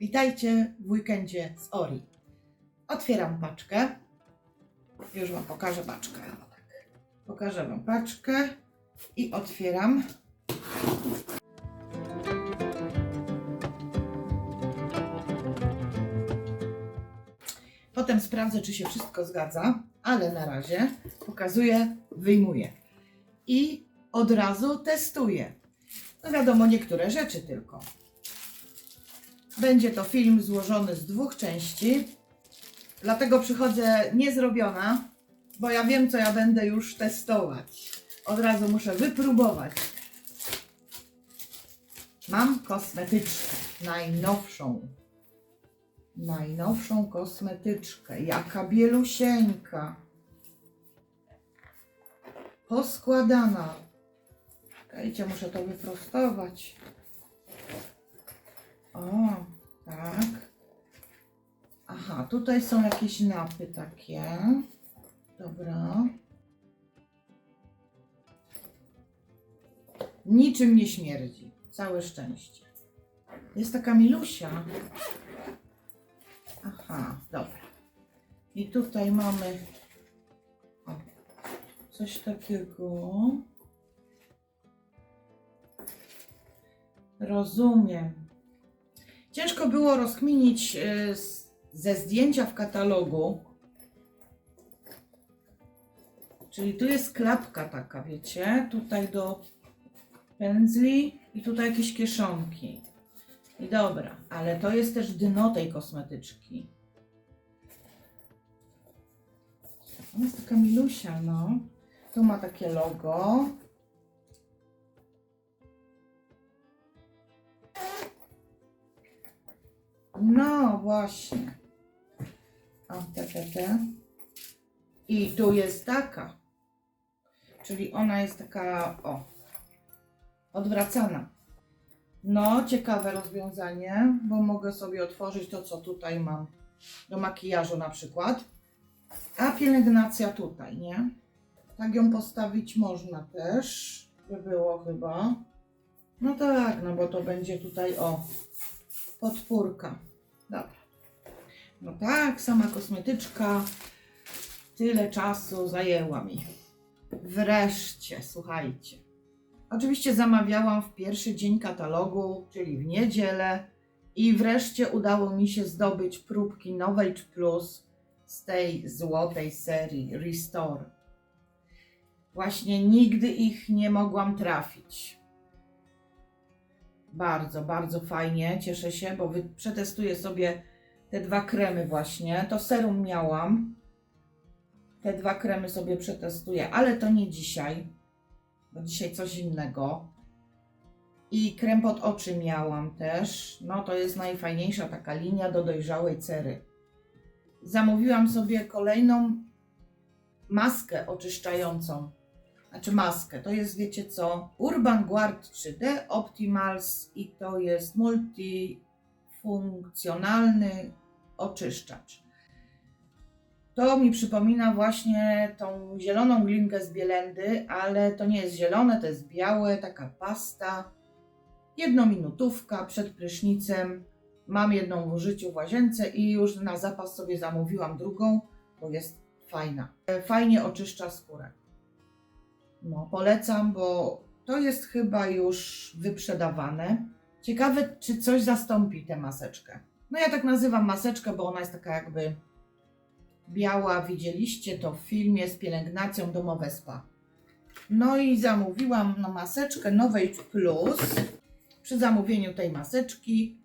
Witajcie w weekendzie z Ori. Otwieram paczkę. Już Wam pokażę paczkę. Pokażę Wam paczkę i otwieram. Potem sprawdzę, czy się wszystko zgadza, ale na razie pokazuję, wyjmuję. I od razu testuję. No wiadomo, niektóre rzeczy tylko. Będzie to film złożony z dwóch części. Dlatego przychodzę niezrobiona, bo ja wiem, co ja będę już testować. Od razu muszę wypróbować. Mam kosmetyczkę, najnowszą. Najnowszą kosmetyczkę. Jaka bielusieńka. Poskładana. Czekajcie, muszę to wyprostować. O, tak. Aha, tutaj są jakieś napy takie. Dobra. Niczym nie śmierdzi. Całe szczęście. Jest taka milusia. Aha, dobra. I tutaj mamy o, coś takiego. Rozumiem. Ciężko było rozkminić z- ze zdjęcia w katalogu. Czyli tu jest klapka taka, wiecie? Tutaj do pędzli i tutaj jakieś kieszonki. I dobra, ale to jest też dno tej kosmetyczki. Ona jest taka milusia, no. Tu ma takie logo. No właśnie. O, te, te, te. I tu jest taka. Czyli ona jest taka, o, odwracana. No, ciekawe rozwiązanie, bo mogę sobie otworzyć to, co tutaj mam do makijażu na przykład. A pielęgnacja tutaj, nie? Tak ją postawić można też, by było chyba. No tak, no bo to będzie tutaj, o, podpórka. Dobra. No tak, sama kosmetyczka tyle czasu zajęła mi. Wreszcie, słuchajcie. Oczywiście zamawiałam w pierwszy dzień katalogu, czyli w niedzielę i wreszcie udało mi się zdobyć próbki Novage Plus z tej złotej serii Restore. Właśnie nigdy ich nie mogłam trafić. Bardzo, bardzo fajnie, cieszę się, bo przetestuję sobie te dwa kremy właśnie. To serum miałam. Te dwa kremy sobie przetestuję, ale to nie dzisiaj, bo dzisiaj coś innego. I krem pod oczy miałam też. No to jest najfajniejsza taka linia do dojrzałej cery. Zamówiłam sobie kolejną maskę oczyszczającą. Znaczy maskę, to jest wiecie co? Urban Guard 3D Optimals i to jest multifunkcjonalny oczyszczacz. To mi przypomina właśnie tą zieloną glinkę z Bielendy, ale to nie jest zielone, to jest białe, taka pasta. Jednominutówka przed prysznicem. Mam jedną w użyciu w łazience i już na zapas sobie zamówiłam drugą, bo jest fajna. Fajnie oczyszcza skórę. No, polecam, bo to jest chyba już wyprzedawane. Ciekawe, czy coś zastąpi tę maseczkę. No ja tak nazywam maseczkę, bo ona jest taka jakby biała. Widzieliście to w filmie z pielęgnacją domowe spa. No i zamówiłam no, maseczkę Novage Plus. Przy zamówieniu tej maseczki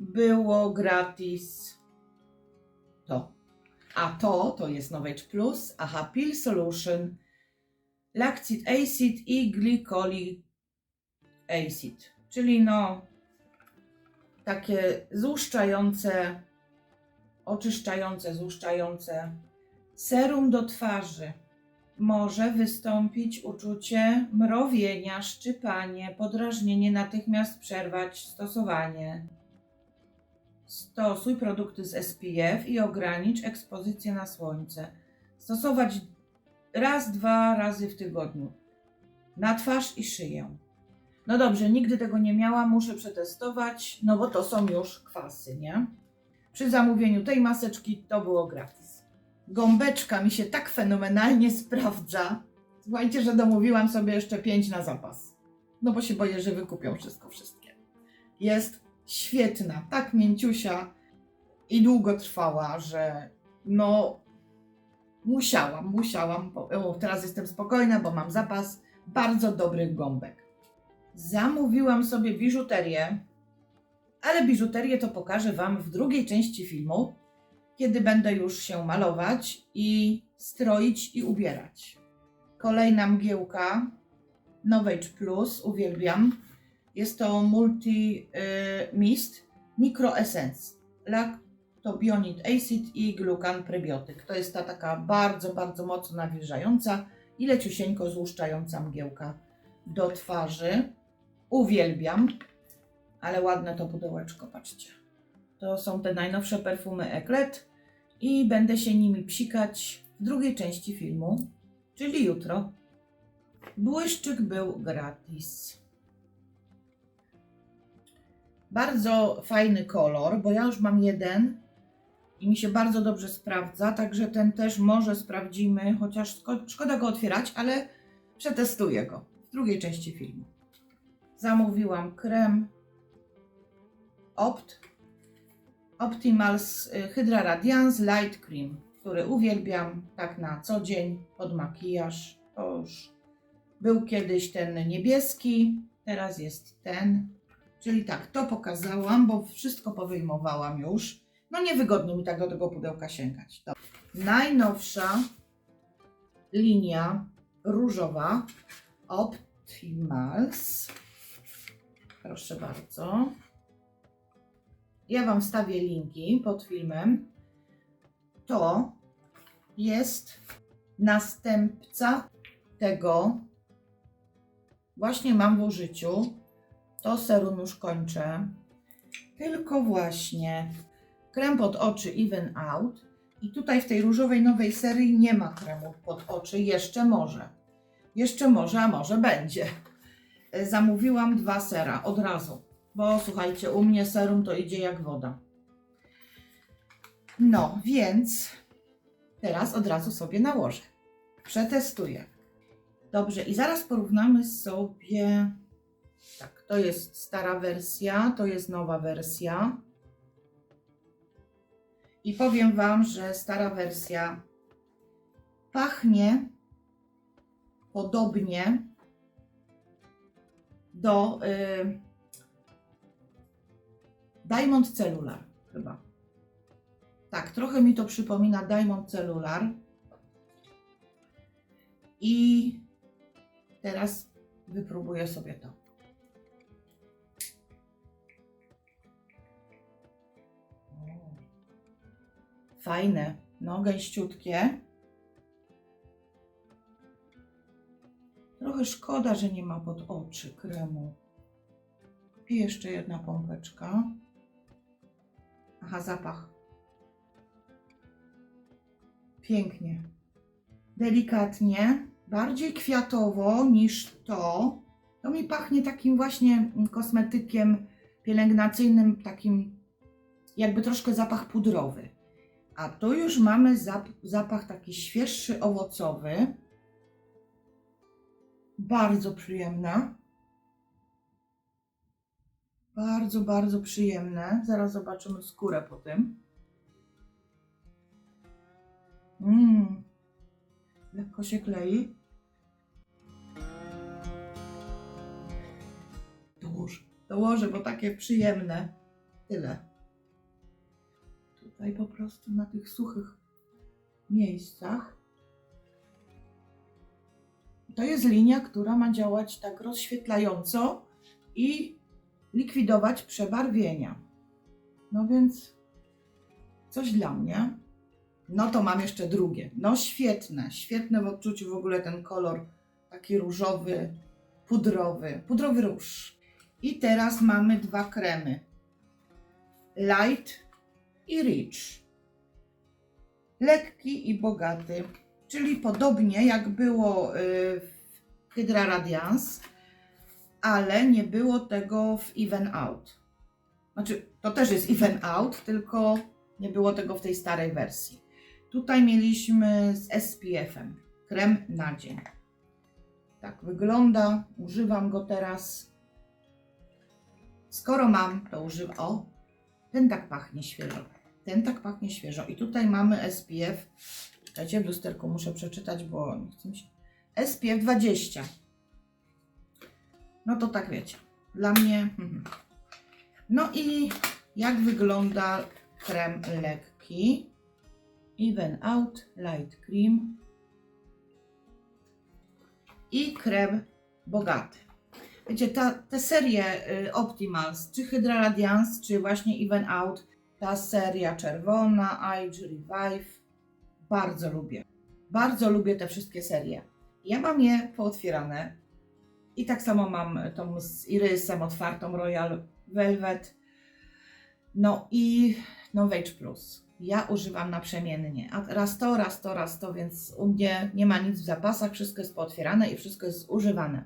było gratis to. A to, to jest Novage Plus, aha, Pill Solution, Lactic Acid i Glycolic Acid. Czyli no takie złuszczające, oczyszczające, złuszczające serum do twarzy. Może wystąpić uczucie mrowienia, szczypanie, podrażnienie, natychmiast przerwać stosowanie. Stosuj produkty z SPF i ogranicz ekspozycję na słońce. Stosować raz, dwa razy w tygodniu. Na twarz i szyję. No dobrze, nigdy tego nie miałam, muszę przetestować, no bo to są już kwasy, nie? Przy zamówieniu tej maseczki to było gratis. Gąbeczka mi się tak fenomenalnie sprawdza. Słuchajcie, że domówiłam sobie jeszcze pięć na zapas. No bo się boję, że wykupią wszystko, wszystkie. Jest świetna, tak mięciusia i długo trwała, że no musiałam, musiałam. bo- O, teraz jestem spokojna, bo mam zapas bardzo dobrych gąbek. Zamówiłam sobie biżuterię, ale biżuterię to pokażę Wam w drugiej części filmu, kiedy będę już się malować i stroić i ubierać. Kolejna mgiełka Novage Plus, uwielbiam. Jest to Multi y, Mist Micro Essence. Lactobionid Acid i Glucan Prebiotyk. To jest ta taka bardzo, bardzo mocno nawilżająca i leciusieńko złuszczająca mgiełka do twarzy. Uwielbiam, ale ładne to pudełeczko, patrzcie. To są te najnowsze perfumy Eclet i będę się nimi psikać w drugiej części filmu, czyli jutro. Błyszczyk był gratis. Bardzo fajny kolor, bo ja już mam jeden i mi się bardzo dobrze sprawdza, także ten też może sprawdzimy, chociaż szko- szkoda go otwierać, ale przetestuję go w drugiej części filmu. Zamówiłam krem Opt Optimals y, Hydra Radiance Light Cream, który uwielbiam tak na co dzień pod makijaż. To już był kiedyś ten niebieski, teraz jest ten. Czyli tak, to pokazałam, bo wszystko powyjmowałam już. No niewygodnie mi tak do tego pudełka sięgać. To. Najnowsza linia różowa Optimals. Proszę bardzo. Ja Wam wstawię linki pod filmem. To jest następca tego. Właśnie mam w użyciu. To serum już kończę. Tylko właśnie krem pod oczy Even Out. I tutaj w tej różowej nowej serii nie ma kremu pod oczy. Jeszcze może. Jeszcze może, a może będzie. E, Zamówiłam dwa sera od razu. Bo słuchajcie, u mnie serum to idzie jak woda. No, więc teraz od razu sobie nałożę. Przetestuję. Dobrze, i zaraz porównamy sobie. Tak, to jest stara wersja, to jest nowa wersja. I powiem Wam, że stara wersja pachnie podobnie do y, Diamond Cellular chyba. Tak, trochę mi to przypomina Diamond Cellular. I teraz wypróbuję sobie to. Fajne, no gęściutkie. Trochę szkoda, że nie ma pod oczy kremu. I jeszcze jedna pompeczka. Aha, zapach. Pięknie. Delikatnie, bardziej kwiatowo niż to. To mi pachnie takim właśnie kosmetykiem pielęgnacyjnym, takim jakby troszkę zapach pudrowy. A tu już mamy zap- zapach taki świeższy, owocowy. Bardzo przyjemna. Bardzo, bardzo przyjemne. Zaraz zobaczymy skórę po tym. Mmm. Lekko się klei. Dołożę. Dołożę, bo takie przyjemne. Tyle. Tutaj po prostu na tych suchych miejscach. To jest linia, która ma działać tak rozświetlająco i likwidować przebarwienia. No więc coś dla mnie. No to mam jeszcze drugie. No świetne, świetne w odczuciu w ogóle ten kolor taki różowy, pudrowy, pudrowy róż. I teraz mamy dwa kremy. Light i Rich. Lekki i bogaty, czyli podobnie jak było y, w Hydra Radiance. ale nie było tego w Even Out. Znaczy, to też jest Even Out, tylko nie było tego w tej starej wersji. Tutaj mieliśmy z SPF-em krem na dzień. Tak wygląda. Używam go teraz. Skoro mam, to używam. O, ten tak pachnie świeżo. Ten tak pachnie świeżo. I tutaj mamy SPF. Czekajcie, w lusterku muszę przeczytać, bo nie chcę mi się. SPF 20. No to tak wiecie. Dla mnie. mhm. No i jak wygląda krem lekki? Even Out Light Cream i krem bogaty. Wiecie, ta, te serie y, Optimals, czy Hydra Radiance, czy właśnie Even Out, ta seria czerwona, Age Revive, bardzo lubię. Bardzo lubię te wszystkie serie. Ja mam je pootwierane i tak samo mam tą z Irysem otwartą Royal Velvet. No i Novage Plus. Ja używam naprzemiennie. A raz to, raz to, raz to, więc u mnie nie ma nic w zapasach, wszystko jest pootwierane i wszystko jest zużywane.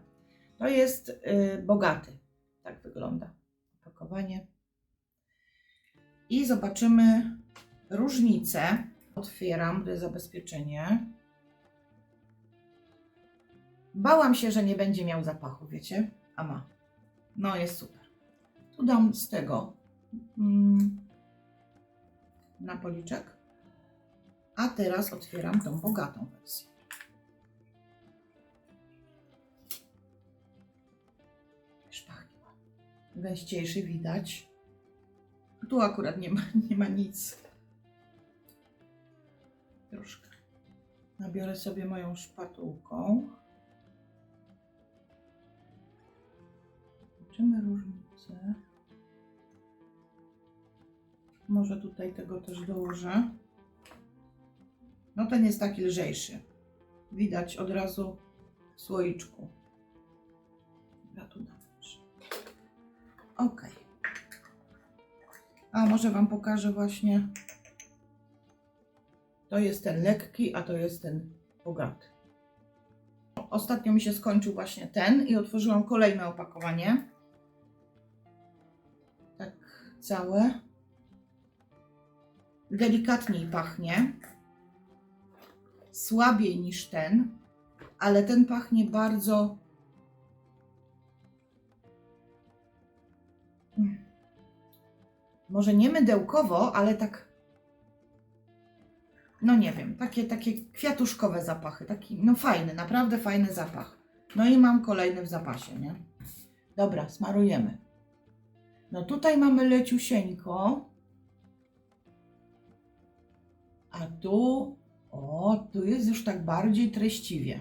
To jest y, bogaty. Tak wygląda opakowanie. I zobaczymy różnicę. Otwieram, to jest zabezpieczenie. Bałam się, że nie będzie miał zapachu, wiecie? A ma. No jest super. Tu dam z tego mm, na policzek. A teraz otwieram tą bogatą wersję. Też pachnie ładnie. Gęściejszy widać. Tu akurat nie ma, nie ma nic. Troszkę. Nabiorę sobie moją szpatułką. Zobaczymy różnicę. Może tutaj tego też dołożę. No ten jest taki lżejszy. Widać od razu w słoiczku. Ja tu dam. Ok. A może Wam pokażę właśnie. To jest ten lekki, a to jest ten bogaty. Ostatnio mi się skończył właśnie ten i otworzyłam kolejne opakowanie. Tak całe delikatniej pachnie, słabiej niż ten, ale ten pachnie bardzo. Może nie mydełkowo, ale tak. No nie wiem, takie, takie kwiatuszkowe zapachy. Taki, no fajny, naprawdę fajny zapach. No i mam kolejny w zapasie, nie? Dobra, smarujemy. No tutaj mamy leciusieńko. A tu, o, tu jest już tak bardziej treściwie.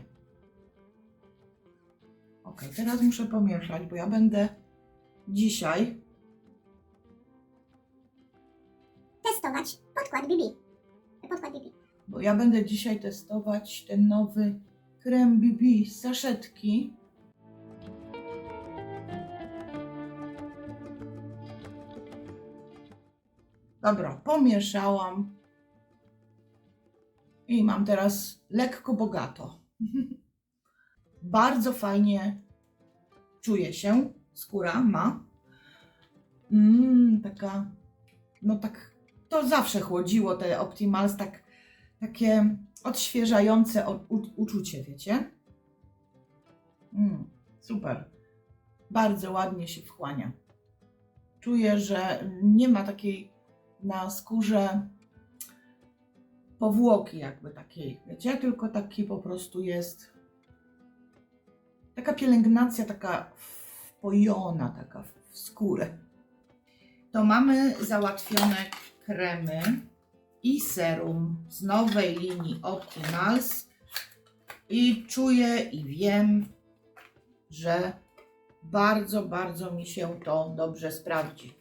Ok, teraz muszę pomieszać, bo ja będę dzisiaj testować podkład BB. Podkład BB. bo ja będę dzisiaj testować ten nowy krem BB z saszetki. Dobra, pomieszałam. I mam teraz lekko bogato. Bardzo fajnie czuje się. Skóra ma. Mmm, taka, no tak, to zawsze chłodziło te Optimals, tak, takie odświeżające u- uczucie, wiecie? Mm, super. Bardzo ładnie się wchłania. Czuję, że nie ma takiej na skórze powłoki jakby takiej, wiecie? Tylko taki po prostu jest taka pielęgnacja taka wpojona, taka w skórę. To mamy załatwione kremy i serum z nowej linii Optimals i czuję i wiem, że bardzo, bardzo mi się to dobrze sprawdzi.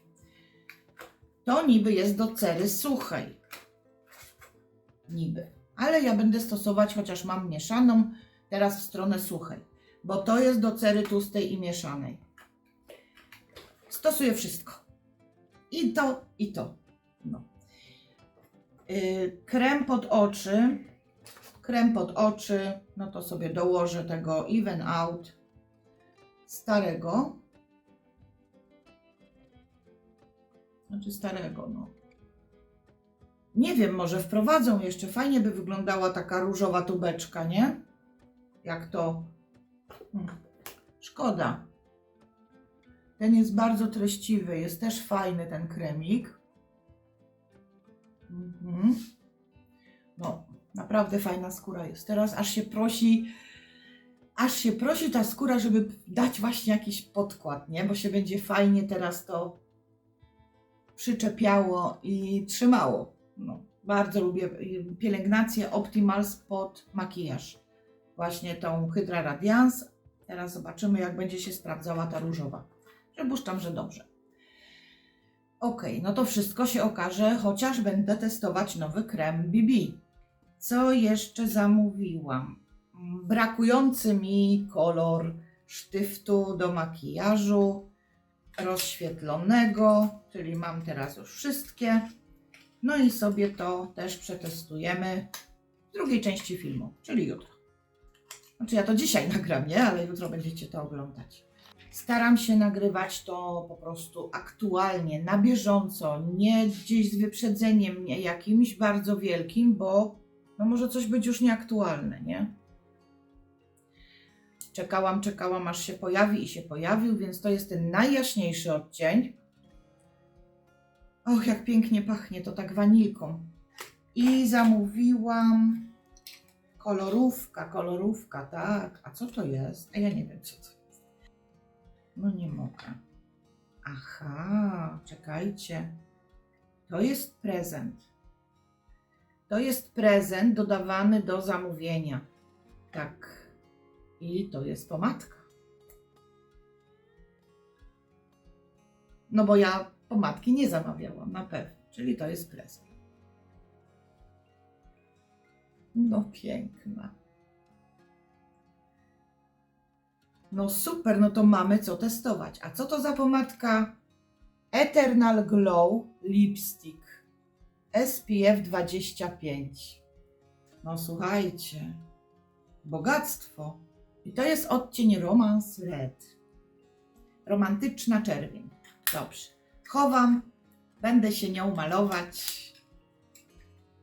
To niby jest do cery suchej. Niby. Ale ja będę stosować, chociaż mam mieszaną, teraz w stronę suchej. Bo to jest do cery tłustej i mieszanej. Stosuję wszystko. I to, i to. Yy, krem pod oczy. Krem pod oczy. No to sobie dołożę tego Even Out starego. Znaczy starego, no. Nie wiem, może wprowadzą jeszcze. Fajnie by wyglądała taka różowa tubeczka, nie? Jak to. Hmm. Szkoda. Ten jest bardzo treściwy. Jest też fajny ten kremik. Mhm. No, naprawdę fajna skóra jest. Teraz aż się prosi, aż się prosi ta skóra, żeby dać właśnie jakiś podkład, nie? Bo się będzie fajnie teraz to przyczepiało i trzymało. No, bardzo lubię y, pielęgnację Optimal Spot makijaż. Właśnie tą Hydra Radiance. Teraz zobaczymy, jak będzie się sprawdzała ta różowa. Przypuszczam, że dobrze. Ok, no to wszystko się okaże, chociaż będę testować nowy krem BB. Co jeszcze zamówiłam? Mm, Brakujący mi kolor sztyftu do makijażu rozświetlonego, czyli mam teraz już wszystkie. No i sobie to też przetestujemy w drugiej części filmu, czyli jutro. Znaczy ja to dzisiaj nagram, nie? Ale jutro będziecie to oglądać. Staram się nagrywać to po prostu aktualnie, na bieżąco, nie gdzieś z wyprzedzeniem nie jakimś bardzo wielkim, bo no może coś być już nieaktualne, nie? Czekałam, czekałam, aż się pojawi i się pojawił, więc to jest ten najjaśniejszy odcień. Och, jak pięknie pachnie to tak wanilką. I zamówiłam kolorówka, kolorówka, tak. A co to jest? A ja nie wiem, co to jest. No nie mogę. Aha, czekajcie. To jest prezent. To jest prezent dodawany do zamówienia. Tak. I to jest pomadka. No bo ja pomadki nie zamawiałam, na pewno. Czyli to jest prezent. No piękna. No super, no to mamy co testować. A co to za pomadka? Eternal Glow Lipstick SPF 25. No słuchajcie, bogactwo. I to jest odcień Romance Red. Romantyczna czerwień. Dobrze. Chowam, będę się nią malować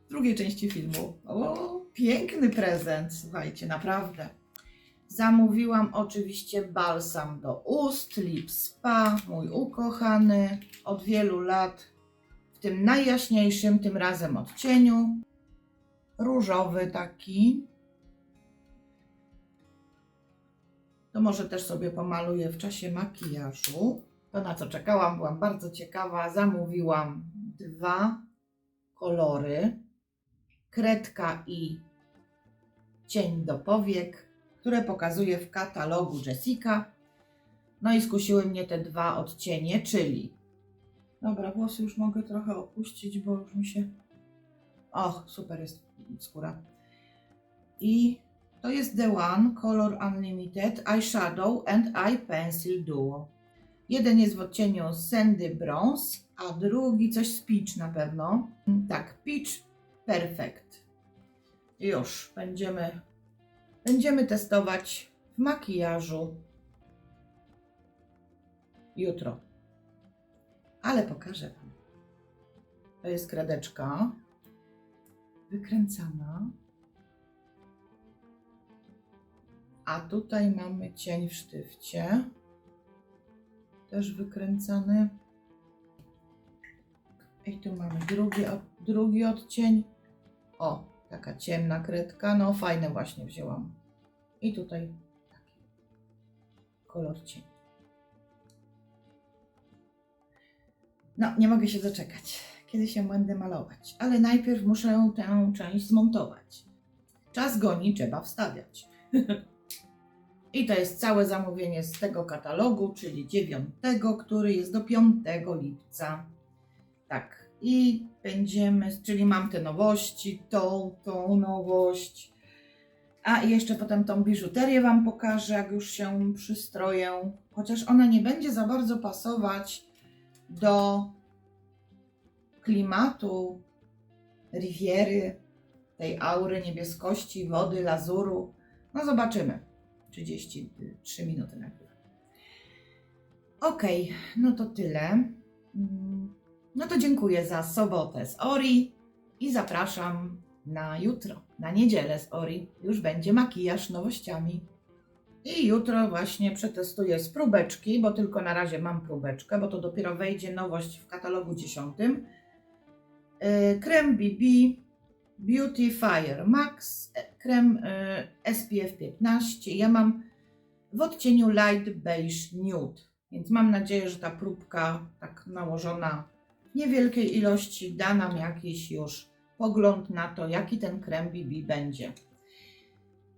w drugiej części filmu. O, piękny prezent, słuchajcie, naprawdę. Zamówiłam oczywiście balsam do ust, Lip Spa, mój ukochany, od wielu lat, w tym najjaśniejszym, tym razem odcieniu. Różowy taki. To może też sobie pomaluję w czasie makijażu. To na co czekałam, byłam bardzo ciekawa. Zamówiłam dwa kolory. Kredka i cień do powiek, które pokazuję w katalogu Jessica. No i skusiły mnie te dwa odcienie, czyli. Dobra, włosy już mogę trochę opuścić, bo już mi się. Och, super jest skóra. I to jest The One Color Unlimited Eyeshadow and Eye Pencil Duo. Jeden jest w odcieniu Sandy Bronze, a drugi coś z Peach na pewno. Tak, Peach Perfect. Już będziemy, będziemy testować w makijażu jutro. Ale pokażę Wam. To jest kredeczka wykręcana. A tutaj mamy cień w sztywcie. Też wykręcany. I tu mamy drugi, drugi odcień. O, taka ciemna kredka. No, fajne właśnie wzięłam. I tutaj taki kolor cień. No, nie mogę się doczekać, kiedy się będę malować. Ale najpierw muszę tę część zmontować. Czas goni, trzeba wstawiać. I to jest całe zamówienie z tego katalogu, czyli 9, który jest do 5 lipca. Tak, i będziemy, czyli mam te nowości, tą, tą nowość. A jeszcze potem tą biżuterię Wam pokażę, jak już się przystroję. Chociaż ona nie będzie za bardzo pasować do klimatu Riviery, tej aury niebieskości, wody, lazuru. No zobaczymy. 33 minuty najpierw. Okej, no to tyle. No to dziękuję za sobotę z Ori i zapraszam na jutro, na niedzielę z Ori. Już będzie makijaż nowościami. I jutro właśnie przetestuję z próbeczki, bo tylko na razie mam próbeczkę, bo to dopiero wejdzie nowość w katalogu 10. Yy, Krem BB Beautifier Max, e, krem yy, SPF 15. Ja mam w odcieniu Light Beige Nude, więc mam nadzieję, że ta próbka tak nałożona niewielkiej ilości da nam jakiś już pogląd na to, jaki ten krem BB będzie.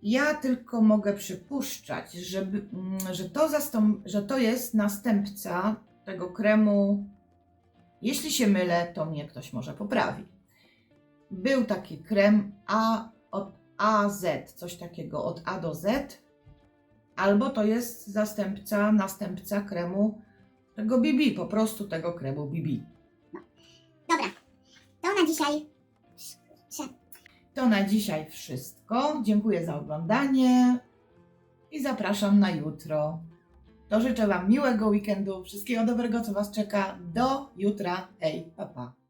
Ja tylko mogę przypuszczać, żeby, mm, że, to że to jest następca tego kremu. Jeśli się mylę, to mnie ktoś może poprawi. Był taki krem A od AZ, coś takiego od A do Z, albo to jest zastępca, następca kremu tego BB, po prostu tego kremu BB. Dzisiaj. To na dzisiaj wszystko. Dziękuję za oglądanie i zapraszam na jutro. To życzę Wam miłego weekendu, wszystkiego dobrego, co Was czeka. Do jutra. Hej, papa. Pa.